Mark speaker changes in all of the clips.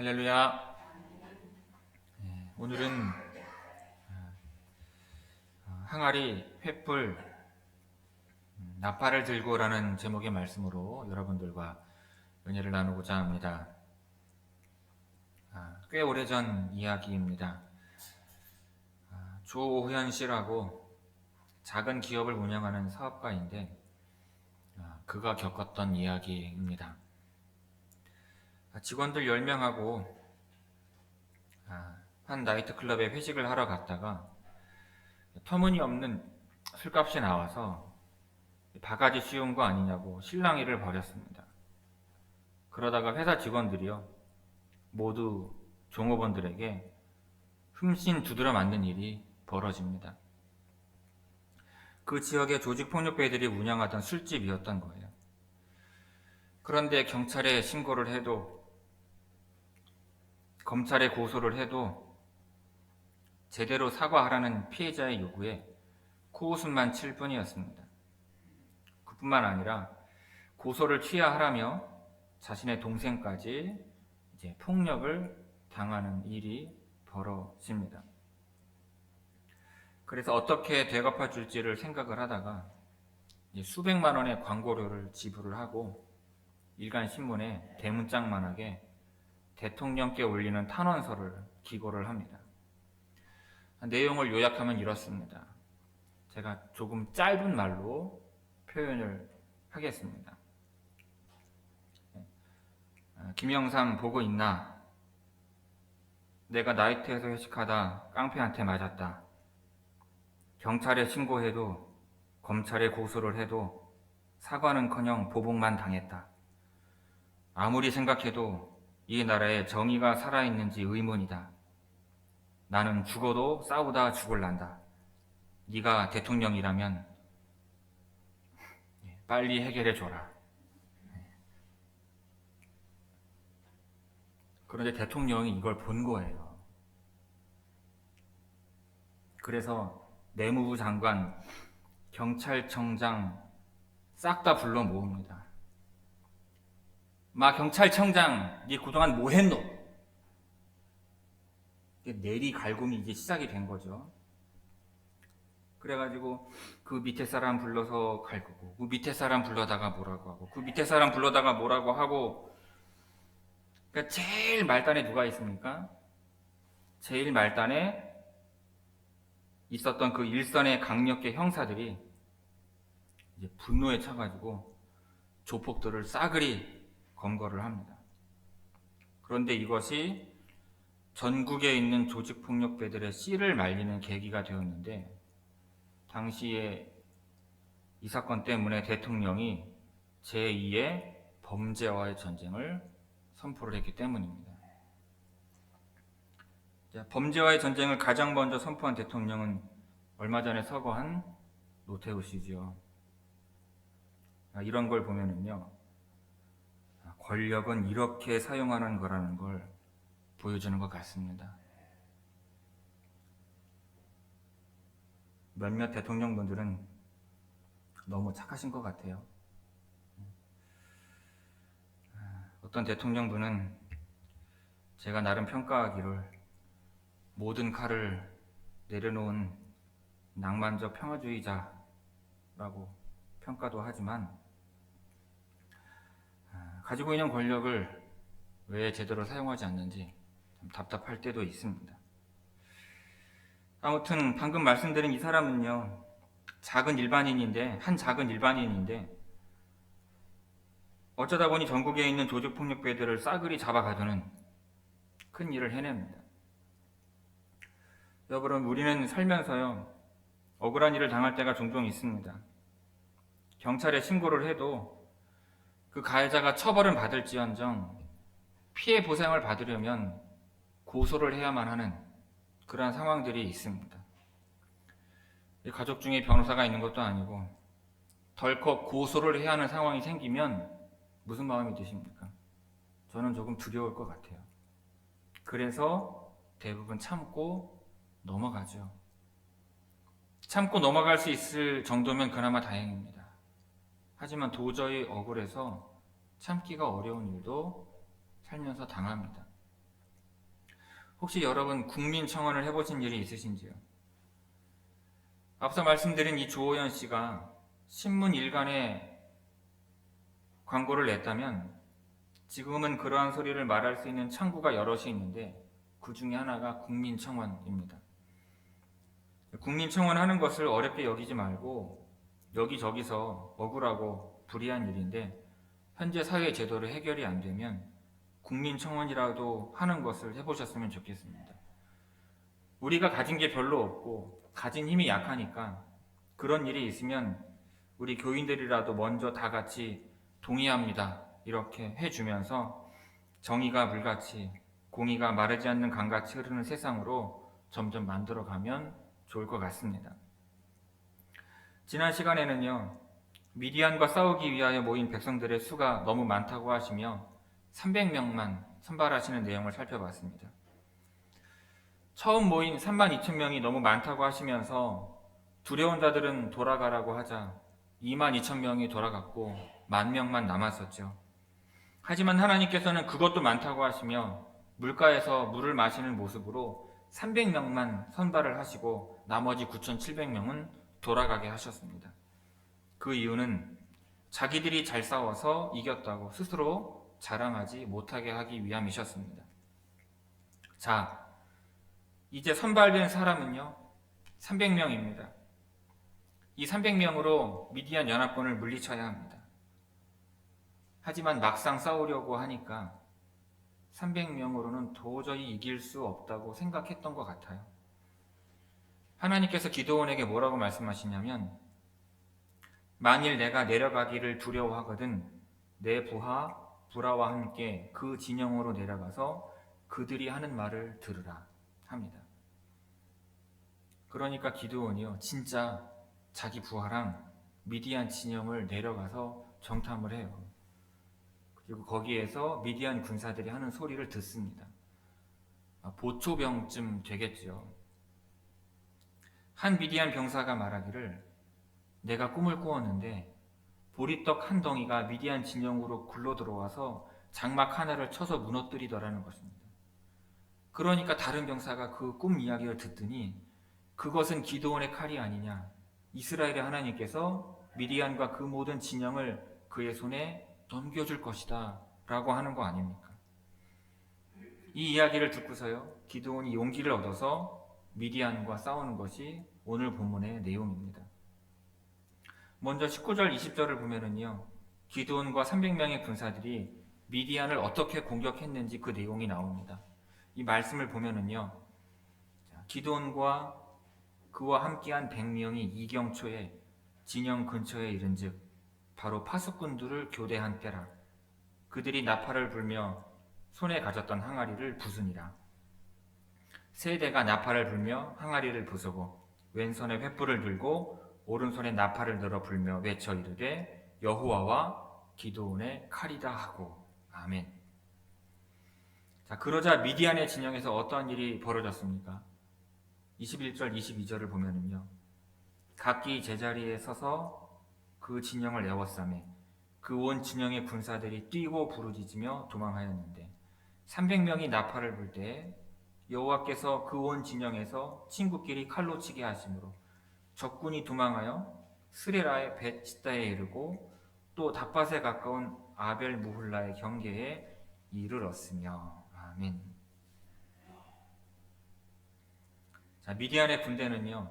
Speaker 1: 할렐루야. 예, 오늘은 어, 항아리 횃불 음, 나팔을 들고라는 제목의 말씀으로 여러분들과 은혜를 나누고자 합니다. 아, 꽤 오래전 이야기입니다. 아, 조호현 씨라고 작은 기업을 운영하는 사업가인데 아, 그가 겪었던 이야기입니다. 아, 직원들 10명하고 아, 한 나이트클럽에 회식을 하러 갔다가 터무니없는 술값이 나와서 바가지 씌운 거 아니냐고 실랑이를 벌였습니다. 그러다가 회사 직원들이요 모두 종업원들에게 흠씬 두드려 맞는 일이 벌어집니다. 그 지역의 조직폭력배들이 운영하던 술집이었던 거예요. 그런데 경찰에 신고를 해도 검찰에 고소를 해도 제대로 사과하라는 피해자의 요구에 코웃음만 칠 뿐이었습니다. 그뿐만 아니라 고소를 취하하라며 자신의 동생까지 이제 폭력을 당하는 일이 벌어집니다. 그래서 어떻게 되갚아 줄지를 생각을 하다가 수백만 원의 광고료를 지불을 하고 일간 신문에 대문짝만하게 대통령께 올리는 탄원서를 기고를 합니다. 내용을 요약하면 이렇습니다. 제가 조금 짧은 말로 표현을 하겠습니다. 아, 김영삼 보고 있나? 내가 나이트에서 회식하다 깡패한테 맞았다. 경찰에 신고해도 검찰에 고소를 해도 사과는커녕 보복만 당했다. 아무리 생각해도 이 나라에 정의가 살아있는지 의문이다. 나는 죽어도 싸우다 죽을란다. 네가 대통령이라면 빨리 해결해 줘라. 그런데 대통령이 이걸 본 거예요. 그래서 내무부 장관, 경찰청장 싹 다 불러 모읍니다. 마 경찰청장, 네 그동안 뭐 했노? 내리 갈굼이 이제 시작이 된 거죠. 그래가지고 그 밑에 사람 불러서 갈구고 그 밑에 사람 불러다가 뭐라고 하고 그 밑에 사람 불러다가 뭐라고 하고 그러니까 제일 말단에 누가 있습니까? 제일 말단에 있었던 그 일선의 강력계 형사들이 분노에 차가지고 조폭들을 싸그리 검거를 합니다. 그런데 이것이 전국에 있는 조직폭력배들의 씨를 말리는 계기가 되었는데 당시에 이 사건 때문에 대통령이 제2의 범죄와의 전쟁을 선포를 했기 때문입니다. 범죄와의 전쟁을 가장 먼저 선포한 대통령은 얼마 전에 서거한 노태우 씨죠. 아, 이런 걸 보면은요, 아, 권력은 이렇게 사용하는 거라는 걸 보여주는 것 같습니다. 몇몇 대통령분들은 너무 착하신 것 같아요. 어떤 대통령분은 제가 나름 평가하기를 모든 칼을 내려놓은 낭만적 평화주의자라고 평가도 하지만 가지고 있는 권력을 왜 제대로 사용하지 않는지 답답할 때도 있습니다. 아무튼 방금 말씀드린 이 사람은요, 작은 일반인인데, 한 작은 일반인인데, 어쩌다 보니 전국에 있는 조직폭력배들을 싸그리 잡아가두는 큰 일을 해냅니다. 여러분, 우리는 살면서요, 억울한 일을 당할 때가 종종 있습니다. 경찰에 신고를 해도 그 가해자가 처벌은 받을지언정 피해 보상을 받으려면 고소를 해야만 하는 그러한 상황들이 있습니다. 가족 중에 변호사가 있는 것도 아니고 덜컥 고소를 해야 하는 상황이 생기면 무슨 마음이 드십니까? 저는 조금 두려울 것 같아요. 그래서 대부분 참고 넘어가죠. 참고 넘어갈 수 있을 정도면 그나마 다행입니다. 하지만 도저히 억울해서 참기가 어려운 일도 살면서 당합니다. 혹시 여러분 국민 청원을 해보신 일이 있으신지요? 앞서 말씀드린 이 조호연 씨가 신문 일간에 광고를 냈다면 지금은 그러한 소리를 말할 수 있는 창구가 여럿이 있는데 그 중에 하나가 국민청원입니다. 국민청원 하는 것을 어렵게 여기지 말고 여기저기서 억울하고 불이한 일인데 현재 사회 제도로 해결이 안 되면 국민청원이라도 하는 것을 해보셨으면 좋겠습니다. 우리가 가진 게 별로 없고 가진 힘이 약하니까 그런 일이 있으면 우리 교인들이라도 먼저 다 같이 동의합니다. 이렇게 해주면서 정의가 물같이 공의가 마르지 않는 강같이 흐르는 세상으로 점점 만들어가면 좋을 것 같습니다. 지난 시간에는요, 미디안과 싸우기 위하여 모인 백성들의 수가 너무 많다고 하시며 300명만 선발하시는 내용을 살펴봤습니다. 처음 모인 3만 2천 명이 너무 많다고 하시면서 두려운 자들은 돌아가라고 하자 2만 2천 명이 돌아갔고 만 명만 남았었죠. 하지만 하나님께서는 그것도 많다고 하시며 물가에서 물을 마시는 모습으로 300명만 선발을 하시고 나머지 9,700명은 돌아가게 하셨습니다. 그 이유는 자기들이 잘 싸워서 이겼다고 스스로 자랑하지 못하게 하기 위함이셨습니다. 자, 이제 선발된 사람은요, 300명입니다. 이 300명으로 미디안 연합군을 물리쳐야 합니다. 하지만 막상 싸우려고 하니까 300명으로는 도저히 이길 수 없다고 생각했던 것 같아요. 하나님께서 기도원에게 뭐라고 말씀하시냐면, 만일 내가 내려가기를 두려워하거든 내 부하 부라와 함께 그 진영으로 내려가서 그들이 하는 말을 들으라 합니다. 그러니까 기도원이요 진짜 자기 부하랑 미디안 진영을 내려가서 정탐을 해요. 그리고 거기에서 미디안 군사들이 하는 소리를 듣습니다. 아, 보초병쯤 되겠죠. 한 미디안 병사가 말하기를 내가 꿈을 꾸었는데 보리떡 한 덩이가 미디안 진영으로 굴러 들어와서 장막 하나를 쳐서 무너뜨리더라는 것입니다. 그러니까 다른 병사가 그 꿈 이야기를 듣더니 그것은 기도원의 칼이 아니냐. 이스라엘의 하나님께서 미디안과 그 모든 진영을 그의 손에 넘겨줄 것이다. 라고 하는 거 아닙니까? 이 이야기를 듣고서요, 기도원이 용기를 얻어서 미디안과 싸우는 것이 오늘 본문의 내용입니다. 먼저 19절, 20절을 보면은요, 기도원과 300명의 군사들이 미디안을 어떻게 공격했는지 그 내용이 나옵니다. 이 말씀을 보면은요, 기도원과 그와 함께한 100명이 이경초에 진영 근처에 이른즉 바로 파수꾼들을 교대한 때라 그들이 나팔을 불며 손에 가졌던 항아리를 부수니라 세대가 나팔을 불며 항아리를 부수고 왼손에 횃불을 들고 오른손에 나팔을 들어 불며 외쳐 이르되 여호와와 기도원의 칼이다 하고 아멘. 자 그러자 미디안의 진영에서 어떠한 일이 벌어졌습니까? 21절 22절을 보면은요. 각기 제자리에 서서 그 진영을 에워싸매 그온 진영의 군사들이 뛰고 부르짖으며 도망하였는데 300명이 나팔을 불때 여호와께서 그 온 진영에서 친구끼리 칼로 치게 하심으로 적군이 도망하여 스레라의 벳시다에 이르고 또 답밭에 가까운 아벨 무훌라의 경계에 이르렀으며 아멘. 자, 미디안의 군대는요,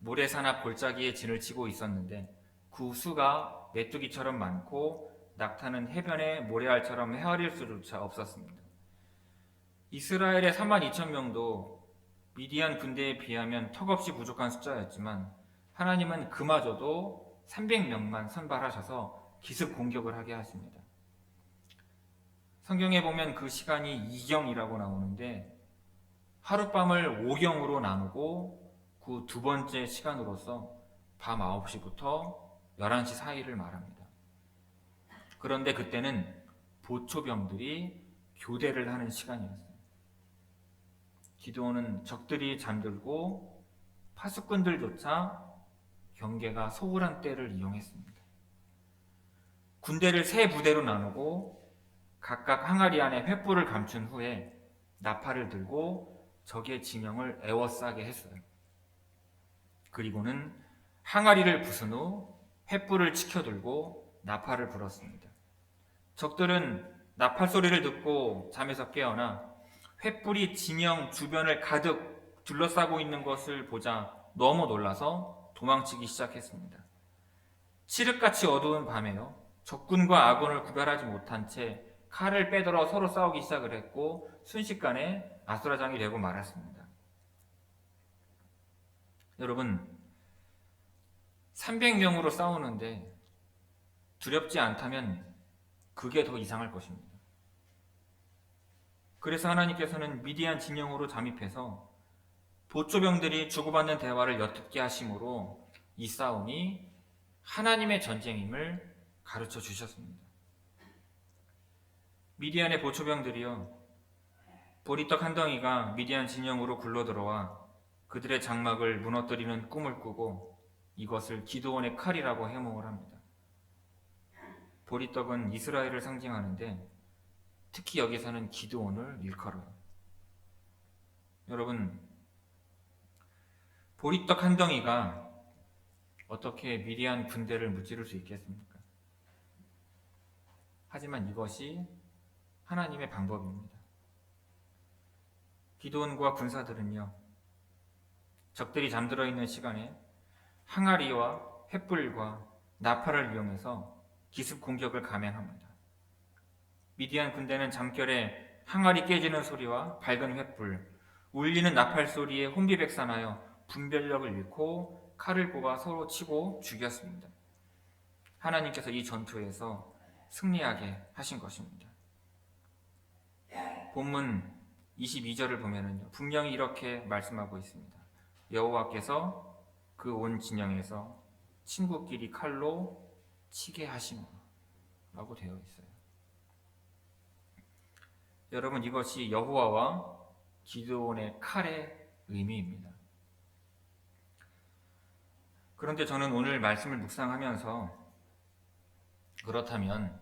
Speaker 1: 모래산 앞 골짜기에 진을 치고 있었는데, 그 수가 메뚜기처럼 많고, 낙타는 해변에 모래알처럼 헤아릴 수조차 없었습니다. 이스라엘의 3만 2천 명도 미디안 군대에 비하면 턱없이 부족한 숫자였지만, 하나님은 그마저도 300명만 선발하셔서 기습 공격을 하게 하십니다. 성경에 보면 그 시간이 이경이라고 나오는데 하룻밤을 5경으로 나누고 그 두 번째 시간으로서 밤 9시부터 11시 사이를 말합니다. 그런데 그때는 보초병들이 교대를 하는 시간이었어요. 기도원은 적들이 잠들고 파수꾼들조차 경계가 소홀한 때를 이용했습니다. 군대를 세 부대로 나누고 각각 항아리 안에 횃불을 감춘 후에 나팔을 들고 적의 진영을 에워싸게 했어요. 그리고는 항아리를 부순 후 횃불을 치켜들고 나팔을 불었습니다. 적들은 나팔 소리를 듣고 잠에서 깨어나 횃불이 진영 주변을 가득 둘러싸고 있는 것을 보자 너무 놀라서 도망치기 시작했습니다. 칠흑같이 어두운 밤에요. 적군과 아군을 구별하지 못한 채 칼을 빼들어 서로 싸우기 시작을 했고 순식간에 아수라장이 되고 말았습니다. 여러분 300명으로 싸우는데 두렵지 않다면 그게 더 이상할 것입니다. 그래서 하나님께서는 미디안 진영으로 잠입해서 보조병들이 주고받는 대화를 엿듣게 하심으로 이 싸움이 하나님의 전쟁임을 가르쳐 주셨습니다. 미디안의 보초병들이요. 보리떡 한 덩이가 미디안 진영으로 굴러 들어와 그들의 장막을 무너뜨리는 꿈을 꾸고 이것을 기도원의 칼이라고 해몽을 합니다. 보리떡은 이스라엘을 상징하는데 특히 여기서는 기도원을 일컬어요. 여러분, 보리떡 한 덩이가 어떻게 미디안 군대를 무찌를 수 있겠습니까? 하지만 이것이 하나님의 방법입니다. 기도원과 군사들은요, 적들이 잠들어 있는 시간에 항아리와 횃불과 나팔을 이용해서 기습 공격을 감행합니다. 미디안 군대는 잠결에 항아리 깨지는 소리와 밝은 횃불, 울리는 나팔 소리에 혼비백산하여 분별력을 잃고 칼을 뽑아 서로 치고 죽였습니다. 하나님께서 이 전투에서 승리하게 하신 것입니다. 본문 22절을 보면은요, 분명히 이렇게 말씀하고 있습니다. 여호와께서 그 온 진영에서 친구끼리 칼로 치게 하심으로라고 되어 있어요. 여러분 이것이 여호와와 기드온의 칼의 의미입니다. 그런데 저는 오늘 말씀을 묵상하면서 그렇다면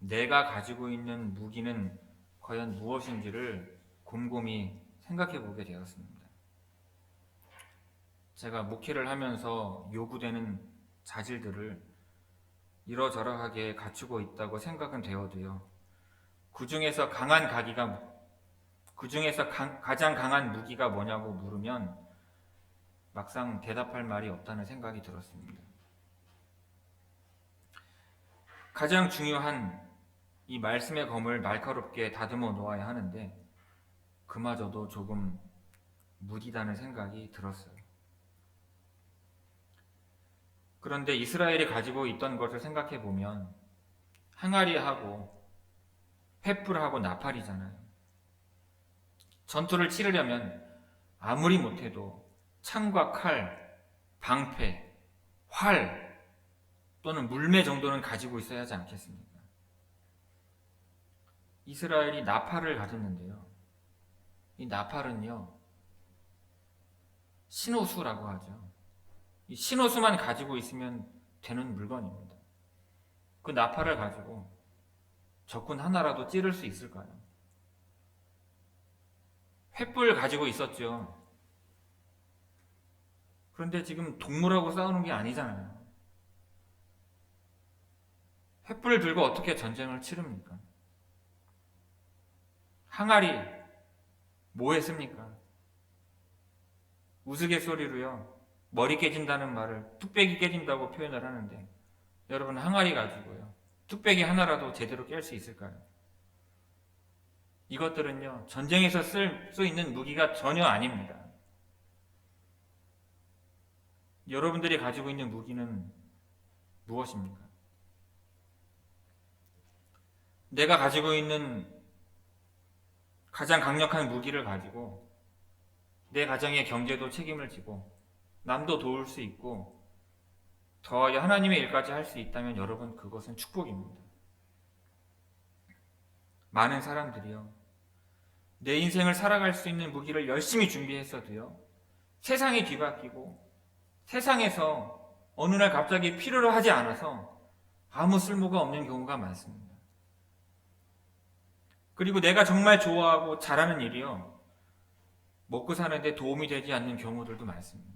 Speaker 1: 내가 가지고 있는 무기는 과연 무엇인지를 곰곰이 생각해 보게 되었습니다. 제가 목회를 하면서 요구되는 자질들을 이러저러하게 갖추고 있다고 생각은 되어도요. 그 중에서 강한 가기가 그 중에서 가장 강한 무기가 뭐냐고 물으면 막상 대답할 말이 없다는 생각이 들었습니다. 가장 중요한 이 말씀의 검을 날카롭게 다듬어 놓아야 하는데 그마저도 조금 무디다는 생각이 들었어요. 그런데 이스라엘이 가지고 있던 것을 생각해 보면 항아리하고 횃불하고 나팔이잖아요. 전투를 치르려면 아무리 못해도 창과 칼, 방패, 활 또는 물매 정도는 가지고 있어야 하지 않겠습니까? 이스라엘이 나팔을 가졌는데요. 이 나팔은요, 신호수라고 하죠. 이 신호수만 가지고 있으면 되는 물건입니다. 그 나팔을 가지고 적군 하나라도 찌를 수 있을까요? 횃불 가지고 있었죠. 그런데 지금 동물하고 싸우는 게 아니잖아요. 횃불을 들고 어떻게 전쟁을 치릅니까? 항아리 뭐 했습니까? 우스갯소리로요. 머리 깨진다는 말을 뚝배기 깨진다고 표현을 하는데 여러분 항아리 가지고요. 뚝배기 하나라도 제대로 깰 수 있을까요? 이것들은요. 전쟁에서 쓸 수 있는 무기가 전혀 아닙니다. 여러분들이 가지고 있는 무기는 무엇입니까? 내가 가지고 있는 가장 강력한 무기를 가지고 내 가정의 경제도 책임을 지고 남도 도울 수 있고 더하여 하나님의 일까지 할 수 있다면 여러분 그것은 축복입니다. 많은 사람들이요. 내 인생을 살아갈 수 있는 무기를 열심히 준비했어도요. 세상이 뒤바뀌고 세상에서 어느 날 갑자기 필요로 하지 않아서 아무 쓸모가 없는 경우가 많습니다. 그리고 내가 정말 좋아하고 잘하는 일이요. 먹고 사는데 도움이 되지 않는 경우들도 많습니다.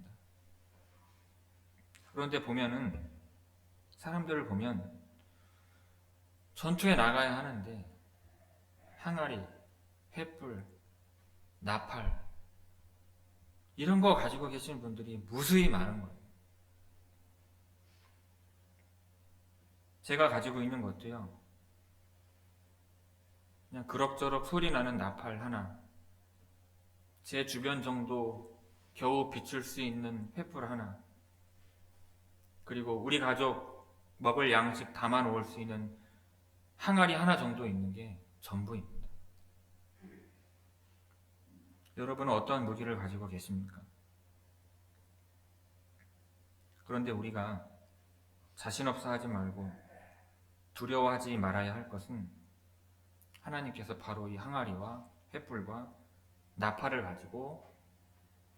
Speaker 1: 그런데 보면은 사람들을 보면 전투에 나가야 하는데 항아리, 횃불, 나팔 이런 거 가지고 계신 분들이 무수히 많은 거예요. 제가 가지고 있는 것도요. 그냥 그럭저럭 소리 나는 나팔 하나, 제 주변 정도 겨우 비출 수 있는 횃불 하나, 그리고 우리 가족 먹을 양식 담아 놓을 수 있는 항아리 하나 정도 있는 게 전부입니다. 여러분은 어떠한 무기를 가지고 계십니까? 그런데 우리가 자신 없어 하지 말고 두려워하지 말아야 할 것은 하나님께서 바로 이 항아리와 횃불과 나팔을 가지고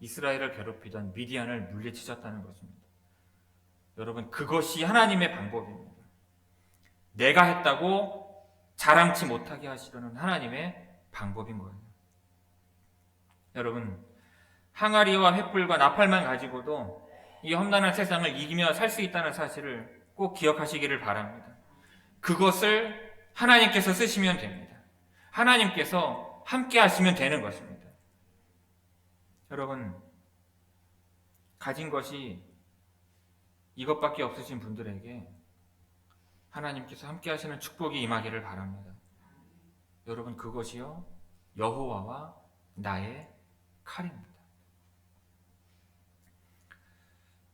Speaker 1: 이스라엘을 괴롭히던 미디안을 물리치셨다는 것입니다. 여러분 그것이 하나님의 방법입니다. 내가 했다고 자랑치 못하게 하시려는 하나님의 방법인 거예요. 여러분 항아리와 횃불과 나팔만 가지고도 이 험난한 세상을 이기며 살 수 있다는 사실을 꼭 기억하시기를 바랍니다. 그것을 하나님께서 쓰시면 됩니다. 하나님께서 함께 하시면 되는 것입니다. 여러분, 가진 것이 이것밖에 없으신 분들에게 하나님께서 함께 하시는 축복이 임하기를 바랍니다. 여러분, 그것이요, 여호와와 나의 칼입니다.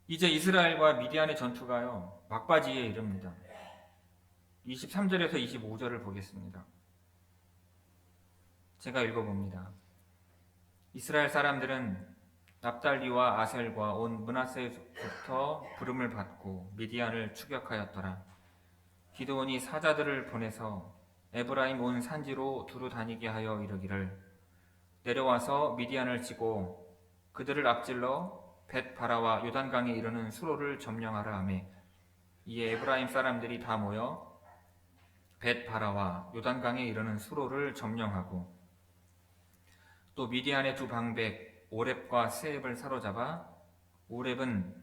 Speaker 1: 이제 이스라엘과 미디안의 전투가요, 막바지에 이릅니다. 23절에서 25절을 보겠습니다. 제가 읽어봅니다. 이스라엘 사람들은 납달리와 아셀과 온 문하세부터 부름을 받고 미디안을 추격하였더라. 기드온이 사자들을 보내서 에브라임 온 산지로 두루 다니게 하여 이르기를 내려와서 미디안을 치고 그들을 앞질러 벳 바라와 요단강에 이르는 수로를 점령하라 하매 이에 에브라임 사람들이 다 모여 벳 바라와 요단강에 이르는 수로를 점령하고 또 미디안의 두 방백 오렙과 스앱을 사로잡아 오렙은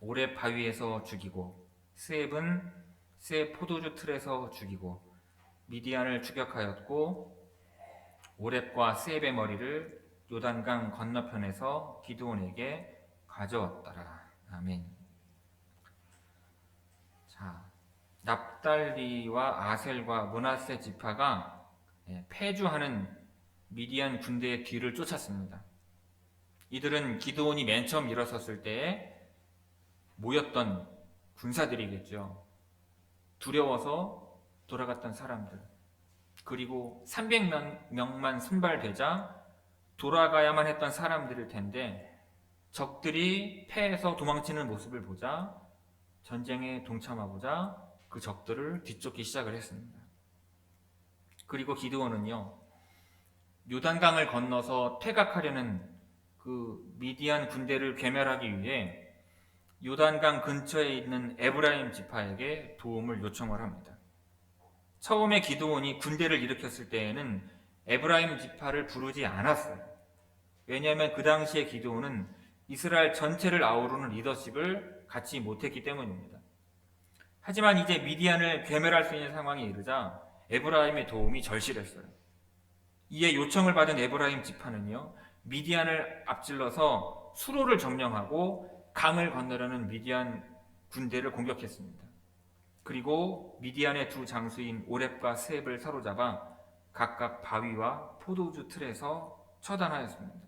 Speaker 1: 오렙 바위에서 죽이고 스앱은 스앱 포도주 틀에서 죽이고 미디안을 추격하였고 오렙과 스앱의 머리를 요단강 건너편에서 기드온에게 가져왔더라. 아멘. 자, 납달리와 아셀과 문하세 지파가 예, 패주하는 미디안 군대의 뒤를 쫓았습니다. 이들은 기드온이 맨 처음 일어섰을 때 모였던 군사들이겠죠. 두려워서 돌아갔던 사람들. 그리고 300명만 선발되자 돌아가야만 했던 사람들일 텐데 적들이 패해서 도망치는 모습을 보자 전쟁에 동참하고자 그 적들을 뒤쫓기 시작을 했습니다. 그리고 기드온은요, 요단강을 건너서 퇴각하려는 그 미디안 군대를 괴멸하기 위해 요단강 근처에 있는 에브라임 지파에게 도움을 요청을 합니다. 처음에 기드온이 군대를 일으켰을 때에는 에브라임 지파를 부르지 않았어요. 왜냐하면 그 당시에 기드온은 이스라엘 전체를 아우르는 리더십을 갖지 못했기 때문입니다. 하지만 이제 미디안을 괴멸할 수 있는 상황에 이르자 에브라임의 도움이 절실했어요. 이에 요청을 받은 에브라임 지파는요, 미디안을 앞질러서 수로를 점령하고 강을 건너려는 미디안 군대를 공격했습니다. 그리고 미디안의 두 장수인 오렙과 스앱을 사로잡아 각각 바위와 포도주 틀에서 처단하였습니다.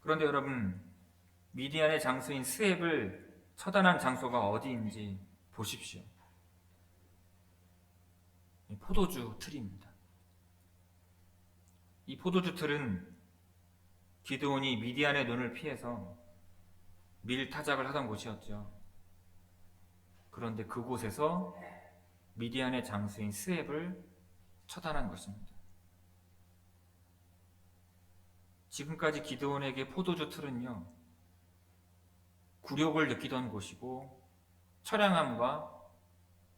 Speaker 1: 그런데 여러분, 미디안의 장수인 스앱을 처단한 장소가 어디인지 보십시오. 포도주 틀입니다. 이 포도주 틀은 기드온이 미디안의 눈을 피해서 밀 타작을 하던 곳이었죠. 그런데 그곳에서 미디안의 장수인 스앱을 처단한 것입니다. 지금까지 기드온에게 포도주 틀은요, 굴욕을 느끼던 곳이고, 처량함과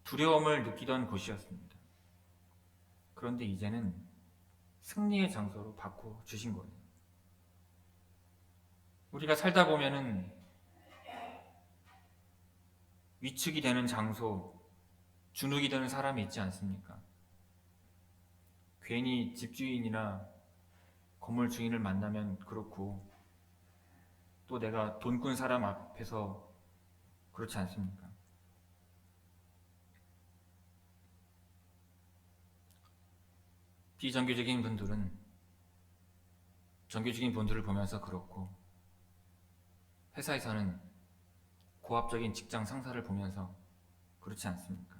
Speaker 1: 두려움을 느끼던 곳이었습니다. 그런데 이제는 승리의 장소로 바꿔 주신 거예요. 우리가 살다 보면은 위축이 되는 장소, 주눅이 되는 사람이 있지 않습니까? 괜히 집주인이나 건물 주인을 만나면 그렇고 또 내가 돈 꾼 사람 앞에서 그렇지 않습니까? 비정규직인 분들은 정규직인 분들을 보면서 그렇고 회사에서는 고압적인 직장 상사를 보면서 그렇지 않습니까?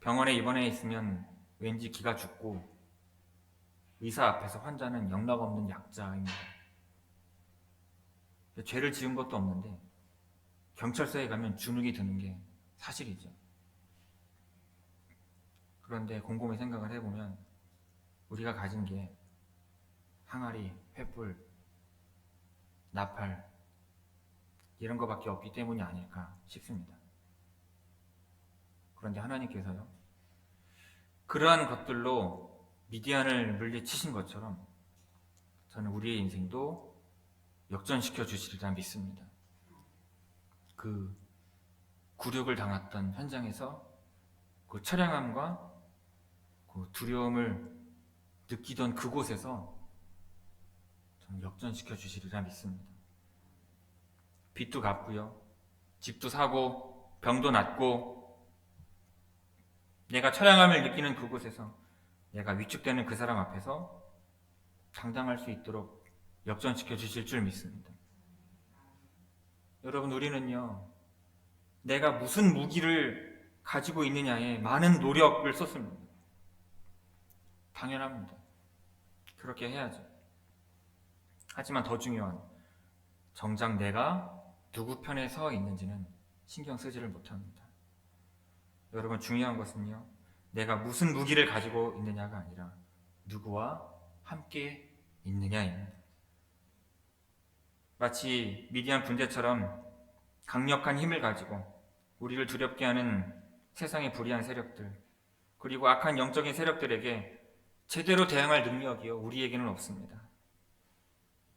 Speaker 1: 병원에 입원해 있으면 왠지 기가 죽고 의사 앞에서 환자는 영락 없는 약자입니다. 죄를 지은 것도 없는데 경찰서에 가면 주눅이 드는 게 사실이죠. 그런데 곰곰이 생각을 해보면 우리가 가진 게 항아리, 횃불, 나팔 이런 거밖에 없기 때문이 아닐까 싶습니다. 그런데 하나님께서요 그러한 것들로 미디안을 물리치신 것처럼 저는 우리의 인생도 역전시켜 주시리라 믿습니다. 그 굴욕을 당했던 현장에서 그 처량함과 그 두려움을 느끼던 그곳에서 역전시켜 주시리라 믿습니다. 빚도 갚고요. 집도 사고 병도 낫고 내가 처량함을 느끼는 그곳에서 내가 위축되는 그 사람 앞에서 당당할 수 있도록 역전시켜 주실 줄 믿습니다. 여러분 우리는요. 내가 무슨 무기를 가지고 있느냐에 많은 노력을 쏟습니다. 당연합니다. 그렇게 해야죠. 하지만 더 중요한 정작 내가 누구 편에 서 있는지는 신경 쓰지를 못합니다. 여러분 중요한 것은요. 내가 무슨 무기를 가지고 있느냐가 아니라 누구와 함께 있느냐입니다. 마치 미디안 군대처럼 강력한 힘을 가지고 우리를 두렵게 하는 세상의 불의한 세력들 그리고 악한 영적인 세력들에게 제대로 대항할 능력이요 우리에게는 없습니다.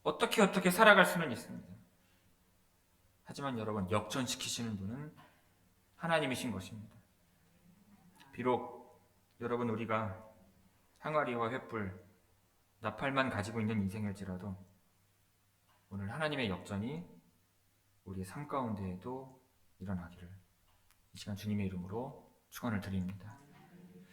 Speaker 1: 어떻게 어떻게 살아갈 수는 있습니다. 하지만 여러분 역전시키시는 분은 하나님이신 것입니다. 비록 여러분 우리가 항아리와 횃불, 나팔만 가지고 있는 인생일지라도 오늘 하나님의 역전이 우리의 삶 가운데에도 일어나기를 이 시간 주님의 이름으로 축원을 드립니다.